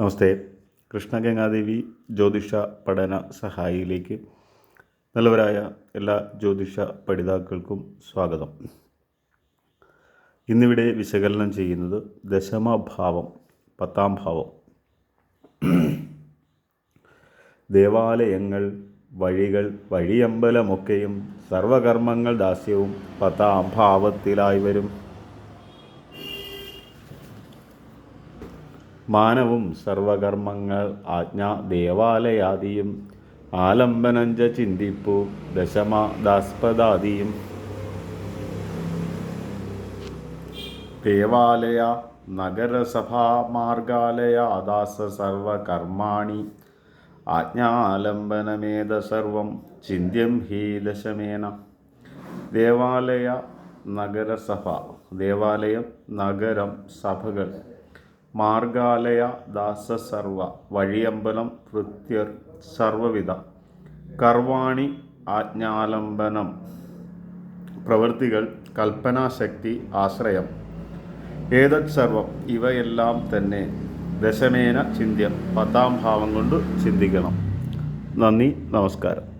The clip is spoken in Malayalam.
നമസ്തേ. കൃഷ്ണഗംഗാദേവി ജ്യോതിഷ പഠന സഹായിയിലേക്ക് നല്ലവരായ എല്ലാ ജ്യോതിഷ പഠിതാക്കൾക്കും സ്വാഗതം. ഇന്നിവിടെ വിശകലനം ചെയ്യുന്നത് ദശമഭാവം പത്താം ഭാവം. ദേവാലയങ്ങൾ വഴികൾ വഴിയമ്പലമൊക്കെയും സർവകർമ്മങ്ങൾ ദാസ്യവും പത്താം ഭാവത്തിലായി വരും. മാനവും സർവകർമ്മങ്ങൾ ആജ്ഞ ദേവാലയാദിയും ആലംബനഞ്ച ചിന്തിപ്പു ദശമദാസ്പദാദിയും. ദേവാലയ നഗരസഭാ മാർഗാലയാദാസ സർവകർമാണി. ആജ്ഞാലംബനമേത സർവം ചിന്യം ഹി ദശമേന. ദേവാലയ നഗരസഭ ദേവാലയം നഗരം സഭകൾ. മാർഗാലയ ദാസ ദാസസർവ വഴിയമ്പലം വൃത്യർ സർവവിധ. കർവാണി ആജ്ഞാലംബനം. പ്രവൃത്തികൾ കൽപ്പനാശക്തി ആശ്രയം. ഏതത് സർവം ഇവയെല്ലാം തന്നെ ദശമേന ചിന്ത്യം പത്താം ഭാവം കൊണ്ട് ചിന്തിക്കണം. നന്ദി നമസ്കാരം.